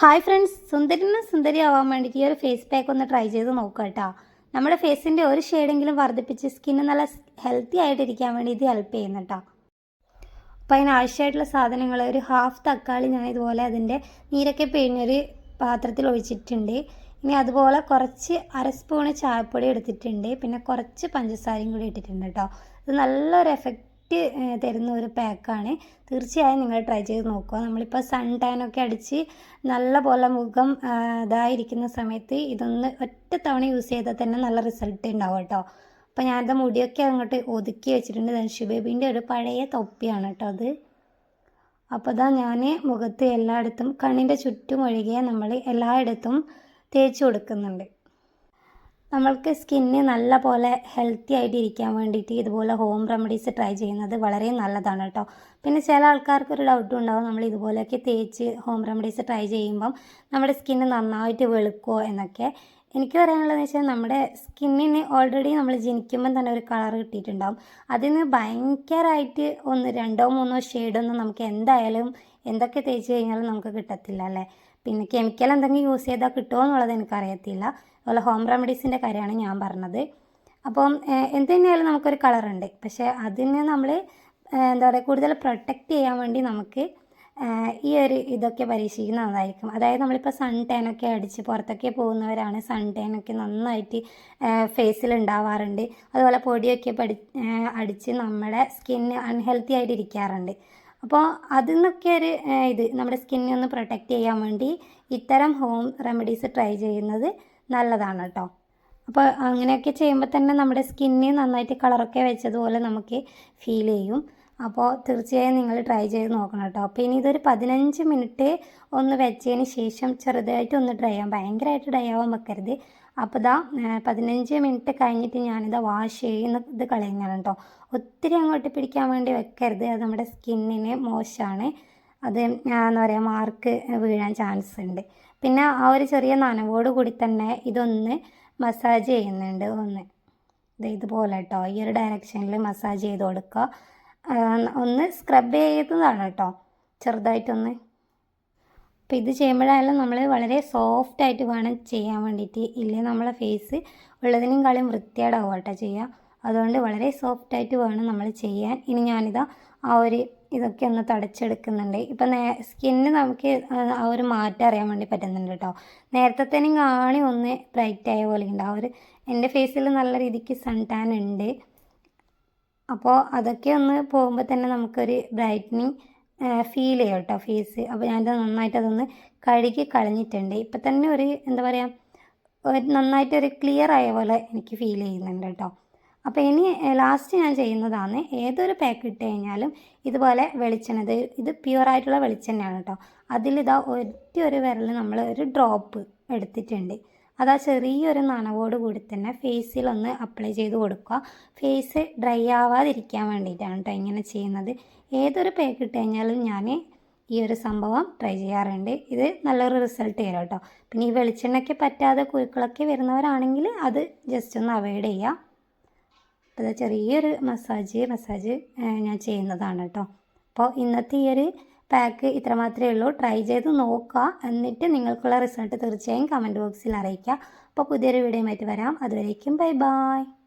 Hi friends സുന്ദരിനും സുന്ദരി ആവാൻ വേണ്ടിയിട്ട് ഈ ഒരു ഫേസ് പാക്ക് ഒന്ന് ട്രൈ ചെയ്ത് നോക്കുക കേട്ടോ. നമ്മുടെ ഫേസിന്റെ ഒരു ഷെയ്ഡെങ്കിലും വർദ്ധിപ്പിച്ച് സ്കിന്ന് നല്ല ഹെൽത്തി ആയിട്ടിരിക്കാൻ വേണ്ടി ഇത് ഹെൽപ്പ് ചെയ്യുന്നു കേട്ടോ. അപ്പോൾ അതിനാവശ്യമായിട്ടുള്ള സാധനങ്ങൾ ഒരു ഹാഫ് തക്കാളി ഞാൻ ഇതുപോലെ അതിന്റെ നീരൊക്കെ പിഴിഞ്ഞൊരു പാത്രത്തിൽ ഒഴിച്ചിട്ടുണ്ട്. ഇനി അതുപോലെ കുറച്ച് അര സ്പൂണ് ചായപ്പൊടി എടുത്തിട്ടുണ്ട്. പിന്നെ കുറച്ച് പഞ്ചസാരയും കൂടി ഇട്ടിട്ടുണ്ട് കേട്ടോ. ഇത് നല്ലൊരു എഫക്റ്റ് തരുന്ന ഒരു പാക്കാണ്. തീർച്ചയായും നിങ്ങൾ ട്രൈ ചെയ്ത് നോക്കുക. നമ്മളിപ്പോൾ സൺ ടാനൊക്കെ അടിച്ച് നല്ല പോലെ മുഖം ഇതായിരിക്കുന്ന സമയത്ത് ഇതൊന്ന് ഒറ്റ തവണ യൂസ് ചെയ്താൽ തന്നെ നല്ല റിസൾട്ട് ഉണ്ടാവും കേട്ടോ. അപ്പോൾ ഞാനത് മുടിയൊക്കെ അങ്ങോട്ട് ഒതുക്കി വെച്ചിട്ടുണ്ട്. ധനുഷ് ബേബീന്റെ ഒരു പഴയ തൊപ്പിയാണ് കേട്ടോ അത്. അപ്പോൾ ഇതാ ഞാൻ മുഖത്ത് എല്ലായിടത്തും കണ്ണിന്റെ ചുറ്റും ഒഴികെ നമ്മൾ എല്ലായിടത്തും തേച്ച് കൊടുക്കുന്നുണ്ട്. നമ്മൾക്ക് സ്കിന്ന് നല്ല പോലെ ഹെൽത്തി ആയിട്ട് ഇരിക്കാൻ വേണ്ടിയിട്ട് ഇതുപോലെ ഹോം റെമഡീസ് ട്രൈ ചെയ്യുന്നത് വളരെ നല്ലതാണ് കേട്ടോ. പിന്നെ ചില ആൾക്കാർക്ക് ഒരു ഡൗട്ടും ഉണ്ടാവും നമ്മൾ ഇതുപോലെയൊക്കെ തേച്ച് ഹോം റെമഡീസ് ട്രൈ ചെയ്യുമ്പം നമ്മുടെ സ്കിന്ന് നന്നായിട്ട് വെളുക്കുമോ എന്നൊക്കെ. എനിക്ക് പറയാനുള്ളതെന്ന് വെച്ചാൽ നമ്മുടെ സ്കിന്നിന് ഓൾറെഡി നമ്മൾ ജനിക്കുമ്പം തന്നെ ഒരു കളർ കിട്ടിയിട്ടുണ്ടാവും. അതിന് ഭയങ്കരമായിട്ട് ഒന്ന് രണ്ടോ മൂന്നോ ഷെയ്ഡൊന്നും നമുക്ക് എന്തായാലും എന്തൊക്കെ തേച്ച് കഴിഞ്ഞാലും നമുക്ക് കിട്ടത്തില്ല അല്ലേ? പിന്നെ കെമിക്കൽ എന്തെങ്കിലും യൂസ് ചെയ്താൽ കിട്ടുമോ എന്നുള്ളത് എനിക്കറിയത്തില്ല. അതുപോലെ ഹോം റെമഡീസിന്റെ കാര്യമാണ് ഞാൻ പറഞ്ഞത്. അപ്പം എന്ത് തന്നെയായാലും നമുക്കൊരു കളറുണ്ട് പക്ഷേ അതിന് നമ്മൾ എന്താ പറയുക കൂടുതൽ പ്രൊട്ടക്റ്റ് ചെയ്യാൻ വേണ്ടി നമുക്ക് ഈ ഒരു ഇതൊക്കെ പരീക്ഷിക്കുന്നത് നന്നായിരിക്കും. അതായത് നമ്മളിപ്പോൾ സൺ ടാനൊക്കെ അടിച്ച് പുറത്തൊക്കെ പോകുന്നവരാണ് സൺ ടാനൊക്കെ നന്നായിട്ട് ഫേസിൽ ഉണ്ടാവാറുണ്ട് അതുപോലെ പൊടിയൊക്കെ പഠി അടിച്ച് നമ്മുടെ സ്കിന്ന് അൺഹെൽത്തി ആയിട്ട് ഇരിക്കാറുണ്ട്. അപ്പോൾ അതിൽ നിന്നൊക്കെ ഒരു ഇത് നമ്മുടെ സ്കിന്നെ ഒന്ന് പ്രൊട്ടക്റ്റ് ചെയ്യാൻ വേണ്ടി ഇത്തരം ഹോം റെമഡീസ് ട്രൈ ചെയ്യുന്നത് നല്ലതാണ് കേട്ടോ. അപ്പോൾ അങ്ങനെയൊക്കെ ചെയ്യുമ്പോൾ തന്നെ നമ്മുടെ സ്കിന്ന് നന്നായിട്ട് കളറൊക്കെ വെച്ചതുപോലെ നമുക്ക് ഫീൽ ചെയ്യും. അപ്പോൾ തീർച്ചയായും നിങ്ങൾ ട്രൈ ചെയ്ത് നോക്കണം കേട്ടോ. അപ്പോൾ ഇനി ഇതൊരു പതിനഞ്ച് മിനിറ്റ് ഒന്ന് വെച്ചതിന് ശേഷം ചെറുതായിട്ട് ഒന്ന് ഡ്രൈ ആവാം ഭയങ്കരമായിട്ട് ഡ്രൈ ആവാൻ വെക്കരുത്. അപ്പോൾ ഇതാ പതിനഞ്ച് മിനിറ്റ് കഴിഞ്ഞിട്ട് ഞാനിത് വാഷ് ചെയ്യുന്ന ഇത് കളയുന്നതാണ് കേട്ടോ. ഒത്തിരി അങ്ങോട്ട് പിടിക്കാൻ വേണ്ടി വെക്കരുത്. അത് നമ്മുടെ സ്കിന്നിന് മോശമാണ് അത് എന്താ പറയുക മാർക്ക് വീഴാൻ ചാൻസ് ഉണ്ട്. പിന്നെ ആ ഒരു ചെറിയ നനവോട് കൂടി തന്നെ ഇതൊന്ന് മസാജ് ചെയ്യുന്നുണ്ട്. ഒന്ന് ഇതുപോലെ കേട്ടോ. ഈ ഒരു ഡയറക്ഷനിൽ മസാജ് ചെയ്ത് കൊടുക്കുക. ഒന്ന് സ്ക്രബ് ചെയ്തതാണ് കേട്ടോ. ചെറുതായിട്ടൊന്ന്. അപ്പോൾ ഇത് ചെയ്യുമ്പോഴായാലും നമ്മൾ വളരെ സോഫ്റ്റ് ആയിട്ട് വേണം ചെയ്യാൻ വേണ്ടിയിട്ട്. ഇല്ലേ നമ്മളെ ഫേസ് ഉള്ളതിനും കളിയും വൃത്തിയേടാവും കേട്ടോ ചെയ്യുക. അതുകൊണ്ട് വളരെ സോഫ്റ്റ് ആയിട്ട് വേണം നമ്മൾ ചെയ്യാൻ. ഇനി ഞാനിതാ ആ ഒരു ഇതൊക്കെ ഒന്ന് തടച്ചെടുക്കുന്നുണ്ട്. ഇപ്പം നേ സ്കിന്ന് നമുക്ക് ആ ഒരു മാറ്റം അറിയാൻ വേണ്ടി പറ്റുന്നുണ്ട് കേട്ടോ. നേരത്തെ കാണി ഒന്ന് ബ്രൈറ്റ് ആയ പോലെ ഉണ്ട്. ആ ഒരു എന്റെ ഫേസിൽ നല്ല രീതിക്ക് സൺ ടാൻ ഉണ്ട്. അപ്പോൾ അതൊക്കെ ഒന്ന് പോകുമ്പോൾ തന്നെ നമുക്കൊരു ബ്രൈറ്റനിങ് ഫീൽ ചെയ്യും കേട്ടോ ഫേസ് അപ്പോൾ ഞാനത് നന്നായിട്ട് അതൊന്ന് കഴുകി കളഞ്ഞിട്ടുണ്ട്. ഇപ്പം തന്നെ ഒരു എന്താ പറയുക ഒരു നന്നായിട്ട് ഒരു ക്ലിയർ ആയ പോലെ എനിക്ക് ഫീൽ ചെയ്യുന്നുണ്ട് കേട്ടോ. അപ്പോൾ ഇനി ലാസ്റ്റ് ഞാൻ ചെയ്യുന്നതാണ് ഏതൊരു പാക്ക് ഇട്ട് കഴിഞ്ഞാലും ഇതുപോലെ വെളിച്ചെണ്ണ ഇത് ഇത് പ്യുവറായിട്ടുള്ള വെളിച്ചെണ്ണയാണ് കേട്ടോ. അതിലിതാ ഒറ്റ ഒരു വിരൽ നമ്മൾ ഒരു ഡ്രോപ്പ് എടുത്തിട്ടുണ്ട്. അത് ആ ചെറിയൊരു നനവോട് കൂടി തന്നെ ഫേസിലൊന്ന് അപ്ലൈ ചെയ്ത് കൊടുക്കുക. ഫേസ് ഡ്രൈ ആവാതിരിക്കാൻ വേണ്ടിയിട്ടാണ് കേട്ടോ ഇങ്ങനെ ചെയ്യുന്നത്. ഏതൊരു പാക്ക് ഇട്ട് കഴിഞ്ഞാലും ഞാൻ ഈ ഒരു സംഭവം ട്രൈ ചെയ്യാറുണ്ട്. ഇത് നല്ലൊരു റിസൾട്ട് തരും കേട്ടോ പിന്നെ ഈ വെളിച്ചെണ്ണയ്ക്ക് പറ്റാതെ കുരുക്കളൊക്കെ വരുന്നവരാണെങ്കിൽ അത് ജസ്റ്റ് ഒന്ന് അവോയ്ഡ് ചെയ്യുക അപ്പോൾ ചെറിയൊരു മസാജ് മസാജ് ഞാൻ ചെയ്യുന്നതാണ് കേട്ടോ അപ്പോൾ ഇന്നത്തെ ഈ ഒരു പാക്ക് ഇത്ര മാത്രമേ ഉള്ളൂ. ട്രൈ ചെയ്ത് നോക്കുക എന്നിട്ട് നിങ്ങൾക്കുള്ള റിസൾട്ട് തീർച്ചയായും കമന്റ് ബോക്സിൽ അറിയിക്കുക അപ്പോൾ പുതിയൊരു വീഡിയോയുമായിട്ട് വരാം. അതുവരേക്കും ബൈ ബൈ.